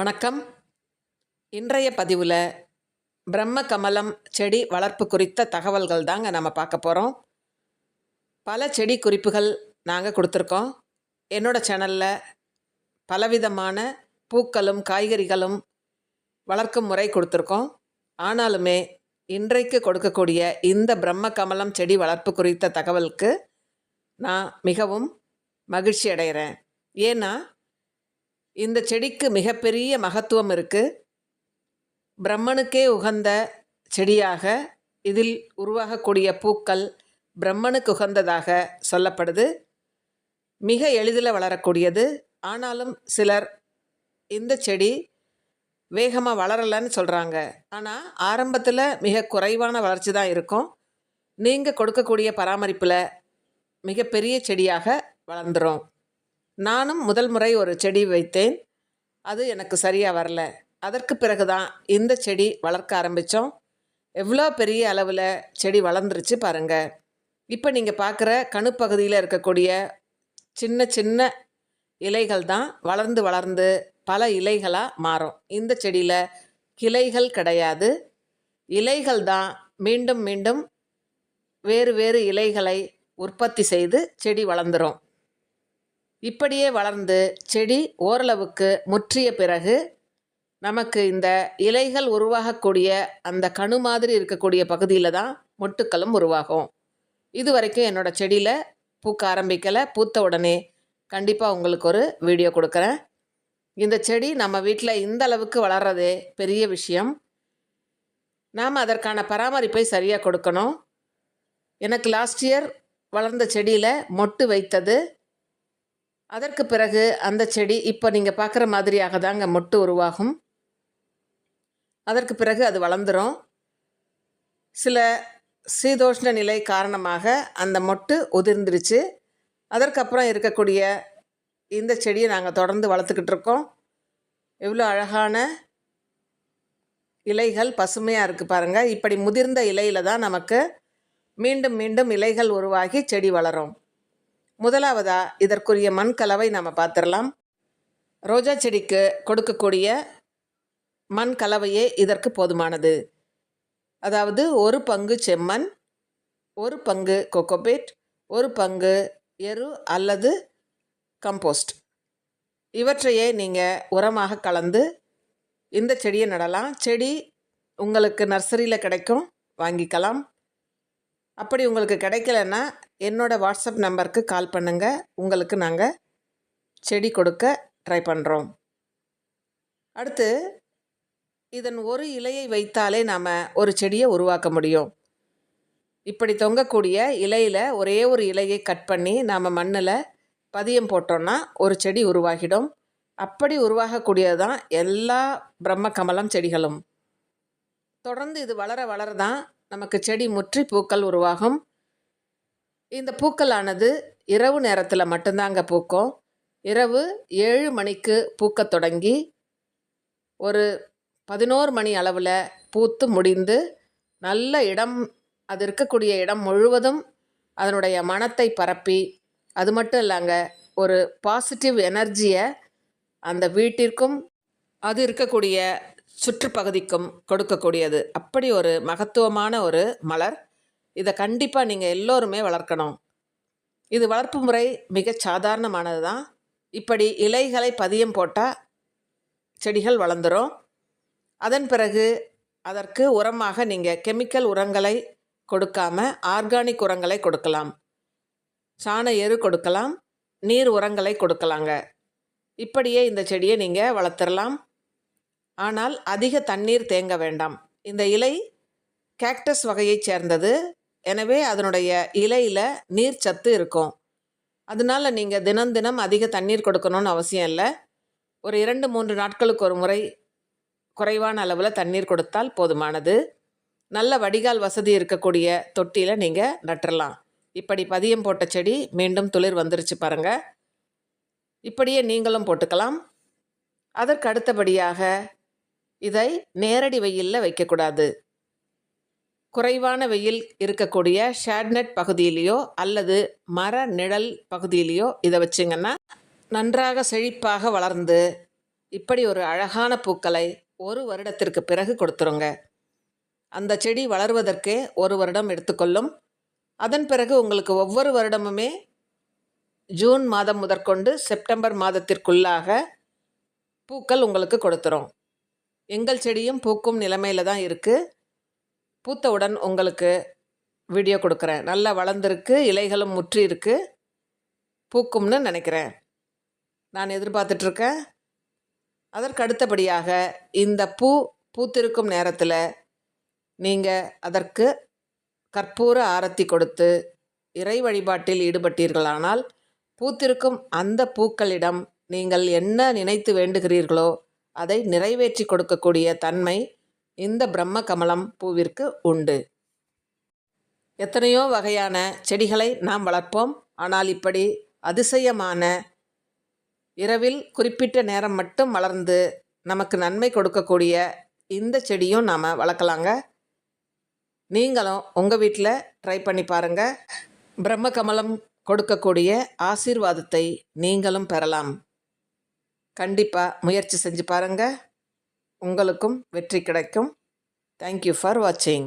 வணக்கம். இன்றைய பதிவில் பிரம்ம கமலம் செடி வளர்ப்பு குறித்த தகவல்கள் தாங்க நம்ம பார்க்க போகிறோம் பல செடி குறிப்புகள் நாங்கள் கொடுத்துருக்கோம். என்னோடய சேனலில் பலவிதமான பூக்களும் காய்கறிகளும் வளர்க்கும் முறை கொடுத்துருக்கோம். ஆனாலுமே இன்றைக்கு கொடுக்கக்கூடிய இந்த பிரம்ம கமலம் செடி வளர்ப்பு குறித்த தகவலுக்கு நான் மிகவும் மகிழ்ச்சி அடைகிறேன் ஏன்னா இந்த செடிக்கு மிகப்பெரிய மகத்துவம் இருக்குது பிரம்மனுக்கே உகந்த செடியாக இதில் உருவாகக்கூடிய பூக்கள் பிரம்மனுக்கு உகந்ததாக சொல்லப்படுது. மிக எளிதில் வளரக்கூடியது. ஆனாலும் சிலர் இந்த செடி வேகமாக வளரலைன்னு சொல்கிறாங்க ஆனால் ஆரம்பத்தில் மிக குறைவான வளர்ச்சி தான் இருக்கும். நீங்கள் கொடுக்கக்கூடிய பராமரிப்பில் மிகப்பெரிய செடியாக வளர்ந்துடும் நானும் முதல் முறை ஒரு செடி வைத்தேன். அது எனக்கு சரியாக வரல. அதற்கு பிறகு தான் இந்த செடி வளர்க்க ஆரம்பித்தோம் எவ்வளோ பெரிய அளவில் செடி வளர்ந்துருச்சு பாருங்கள் இப்போ நீங்கள் பார்க்குற கணுப்பகுதியில் இருக்கக்கூடிய சின்ன சின்ன இலைகள் தான் வளர்ந்து வளர்ந்து பல இலைகளாக மாறும். இந்த செடியில் கிளைகள் கிடையாது. இலைகள் தான் மீண்டும் மீண்டும் வேறு வேறு இலைகளை உற்பத்தி செய்து செடி வளர்ந்துடும் இப்படியே வளர்ந்து செடி ஓரளவுக்கு முற்றிய பிறகு நமக்கு இந்த இலைகள் உருவாகக்கூடிய அந்த கணு மாதிரி இருக்கக்கூடிய பகுதியில் தான் மொட்டுக்களும் உருவாகும். இது வரைக்கும் என்னோடய செடியில் பூக்க ஆரம்பிக்கலை. பூத்த உடனே கண்டிப்பாக உங்களுக்கு ஒரு வீடியோ கொடுக்குறேன். இந்த செடி நம்ம வீட்டில் இந்த அளவுக்கு வளர்றதே பெரிய விஷயம். நாம் அதற்கான பராமரிப்பை சரியாக கொடுக்கணும். எனக்கு லாஸ்ட் இயர் வளர்ந்த செடியில் மொட்டு வைத்தது அதற்கு பிறகு அந்த செடி இப்போ நீங்கள் பார்க்குற மாதிரியாக தாங்க மொட்டு உருவாகும். அதற்கு பிறகு அது வளர்ந்துடும் சில சீதோஷ்ண நிலை காரணமாக அந்த மொட்டு உதிர்ந்துருச்சு. அதற்கப்புறம் இருக்கக்கூடிய இந்த செடியை நாங்கள் தொடர்ந்து வளர்த்துக்கிட்டு இருக்கோம். எவ்வளோ அழகான இலைகள் பசுமையாக இருக்குது பாருங்கள் இப்படி முதிர்ந்த இலையில் தான் நமக்கு மீண்டும் மீண்டும் இலைகள் உருவாகி செடி வளரும். முதலாவதா இதற்குரிய மண் கலவை நாம் பார்த்துடலாம் ரோஜா செடிக்கு கொடுக்கக்கூடிய மண் கலவையே இதற்கு போதுமானது. அதாவது ஒரு பங்கு செம்மண் ஒரு பங்கு கொக்கோபேட் ஒரு பங்கு எரு அல்லது கம்போஸ்ட். இவற்றையே நீங்கள் உரமாக கலந்து இந்த செடியை நடலாம். செடி உங்களுக்கு நர்சரியில் கிடைக்கும் வாங்கிக்கலாம். அப்படி உங்களுக்கு கிடைக்கலன்னா என்னோடய வாட்ஸ்அப் நம்பருக்கு கால் பண்ணுங்கள் உங்களுக்கு நாங்கள் செடி கொடுக்க ட்ரை பண்ணுறோம் அடுத்து இதன் ஒரு இலையை வைத்தாலே நாம் ஒரு செடியை உருவாக்க முடியும். இப்படி தொங்கக்கூடிய இலையில் ஒரே ஒரு இலையை கட் பண்ணி நாம் மண்ணில் பதியம் போட்டோன்னா ஒரு செடி உருவாகிடும். அப்படி உருவாகக்கூடியது தான் எல்லா பிரம்ம கமலம் செடிகளும். தொடர்ந்து இது வளர வளர தான் நமக்கு செடி முற்றி பூக்கள் உருவாகும். இந்த பூக்களானது இரவு நேரத்தில் மட்டும்தாங்க பூக்கும். இரவு ஏழு மணிக்கு பூக்கத் தொடங்கி ஒரு பதினோரு மணி அளவில் பூத்து முடிந்து நல்ல இடம் அது இருக்கக்கூடிய இடம் முழுவதும் அதனுடைய மனத்தை பரப்பி அது மட்டும் இல்லைங்க ஒரு பாசிட்டிவ் எனர்ஜியை அந்த வீட்டிற்கும் அது இருக்கக்கூடிய சுற்றுப்பகுதிக்கும் கொடுக்கக்கூடியது. அப்படி ஒரு மகத்துவமான ஒரு மலர் இதை கண்டிப்பாக நீங்கள் எல்லோருமே வளர்க்கணும். இது வளர்ப்பு முறை மிக சாதாரணமானது தான் இப்படி இலைகளை பதியம் போட்டால் செடிகள் வளர்ந்துடும் அதன் பிறகு அதற்கு உரமாக நீங்கள் கெமிக்கல் உரங்களை கொடுக்காம ஆர்கானிக் உரங்களை கொடுக்கலாம். சாண எரு கொடுக்கலாம் நீர் உரங்களை கொடுக்கலாங்க. இப்படியே இந்த செடியை நீங்கள் வளர்த்துடலாம் ஆனால் அதிக தண்ணீர் தேங்க வேண்டாம். இந்த இலை கேக்டஸ் வகையைச் சேர்ந்தது. எனவே அதனுடைய இலையில் நீர் சத்து இருக்கும். அதனால் நீங்கள் தினம் தினம் அதிக தண்ணீர் கொடுக்கணும்னு அவசியம் இல்லை. ஒரு இரண்டு மூன்று நாட்களுக்கு ஒரு முறை குறைவான அளவில் தண்ணீர் கொடுத்தால் போதுமானது. நல்ல வடிகால் வசதி இருக்கக்கூடிய தொட்டியில் நீங்கள் நட்டுறலாம். இப்படி பதியம் போட்ட செடி மீண்டும் துளிர் வந்துருச்சு பாருங்கள் இப்படியே நீங்களும் போட்டுக்கலாம். அதற்கு அடுத்தபடியாக இதை நேரடி வெயிலில் வைக்கக்கூடாது. குறைவான வெயில் இருக்கக்கூடிய ஷேட்நெட் பகுதியிலையோ அல்லது மர நிழல் பகுதியிலையோ இதை வச்சிங்கன்னா நன்றாக செழிப்பாக வளர்ந்து இப்படி ஒரு அழகான பூக்களை ஒரு வருடத்திற்கு பிறகு கொடுத்துருங்க. அந்த செடி வளர்வதற்கே ஒரு வருடம் எடுத்துக்கொள்ளும். அதன் பிறகு உங்களுக்கு ஒவ்வொரு வருடமுமே ஜூன் மாதம் முதற்கொண்டு செப்டம்பர் மாதத்திற்குள்ளாக பூக்கள் உங்களுக்கு கொடுத்துரும். எங்கள் செடியும் பூக்கும் நிலைமையில் தான் இருக்குது பூத்தவுடன் உங்களுக்கு வீடியோ கொடுக்குறேன். நல்லா வளர்ந்துருக்கு இலைகளும் முற்றி இருக்கு பூக்கும்னு நினைக்கிறேன். நான் எதிர்பார்த்துட்ருக்கேன். அதற்கு அடுத்தபடியாக இந்த பூ பூத்திருக்கும் நேரத்தில் நீங்கள் அதற்கு கற்பூர ஆரத்தி கொடுத்து இறை வழிபாட்டில் ஈடுபட்டீர்களானால் பூத்திருக்கும் அந்த பூக்களிடம் நீங்கள் என்ன நினைத்து வேண்டுகிறீர்களோ அதை நிறைவேற்றி கொடுக்கக்கூடிய தன்மை இந்த பிரம்ம கமலம் பூவிற்கு உண்டு. எத்தனையோ வகையான செடிகளை நாம் வளர்ப்போம். ஆனால் இப்படி அதிசயமான இரவில் குறிப்பிட்ட நேரம் மட்டும் வளர்ந்து நமக்கு நன்மை கொடுக்கக்கூடிய இந்த செடியும் நாம் வளர்க்கலாங்க. நீங்களும் உங்கள் வீட்டில் ட்ரை பண்ணி பாருங்கள் பிரம்ம கமலம் கொடுக்கக்கூடிய ஆசீர்வாதத்தை நீங்களும் பெறலாம். கண்டிப்பாக முயற்சி செஞ்சு பாருங்கள் உங்களுக்கும் வெற்றி கிடைக்கும். தேங்க்யூ ஃபார் வாட்சிங்